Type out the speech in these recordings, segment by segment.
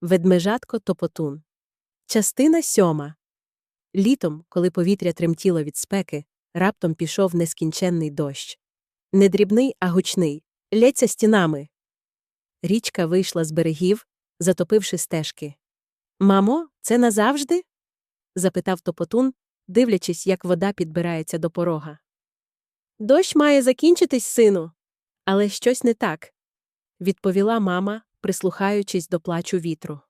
Ведмежатко Топотун. Частина сьома. Літом, коли повітря тремтіло від спеки, раптом пішов нескінченний дощ. Не дрібний, а гучний, лється стінами. Річка вийшла з берегів, затопивши стежки. Мамо, це назавжди? запитав Топотун, дивлячись, як вода підбирається до порога. Дощ має закінчитись, сину. Але щось не так, відповіла мама, прислухаючись до плачу вітру.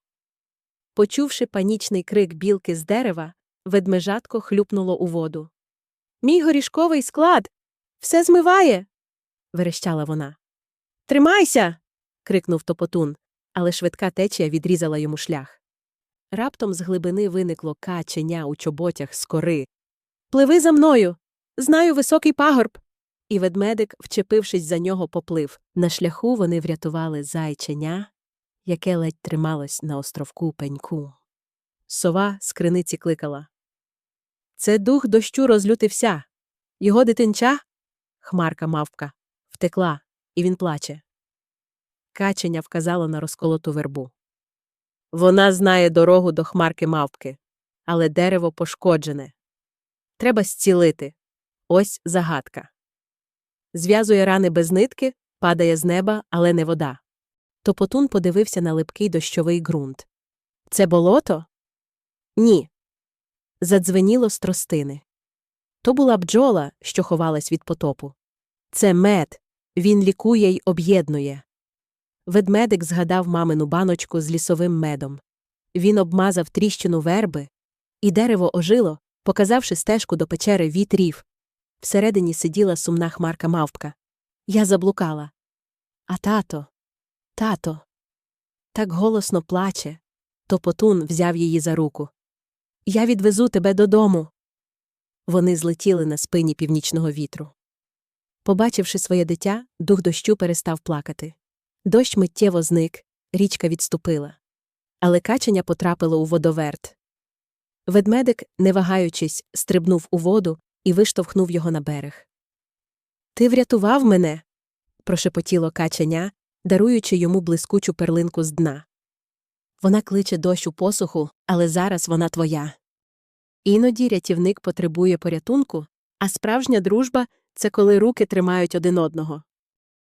Почувши панічний крик білки з дерева, ведмежатко хлюпнуло у воду. Мій горішковий склад. Все змиває. верещала вона. Тримайся. крикнув топотун, але швидка течія відрізала йому шлях. Раптом з глибини виникло каченя у чоботях з кори. Пливи за мною. Знаю високий пагорб. І ведмедик, вчепившись за нього, поплив. На шляху вони врятували зайченя, яке ледь трималось на островку пеньку. Сова з криниці кликала. Це дух дощу розлютився. Його дитинча, хмарка мавпка, втекла, і він плаче. Каченя вказала на розколоту вербу. Вона знає дорогу до хмарки мавпки, але дерево пошкоджене. Треба зцілити. Ось загадка. Зв'язує рани без нитки, падає з неба, але не вода. Топотун подивився на липкий дощовий ґрунт. Це болото? Ні. Задзвеніло з тростини. То була бджола, що ховалась від потопу. Це мед. Він лікує й об'єднує. Ведмедик згадав мамину баночку з лісовим медом. Він обмазав тріщину верби, і дерево ожило, показавши стежку до печери вітрів. Всередині сиділа сумна хмарка мавпка. Я заблукала. А тато, тато. Так голосно плаче. Топотун взяв її за руку. Я відвезу тебе додому. Вони злетіли на спині північного вітру. Побачивши своє дитя, дух дощу перестав плакати. Дощ миттєво зник, річка відступила. Але каченя потрапило у водоверт. Ведмедик, не вагаючись, стрибнув у воду і виштовхнув його на берег. Ти врятував мене. прошепотіло каченя, даруючи йому блискучу перлинку з дна. Вона кличе дощ у посуху, але зараз вона твоя. Іноді рятівник потребує порятунку, а справжня дружба це коли руки тримають один одного.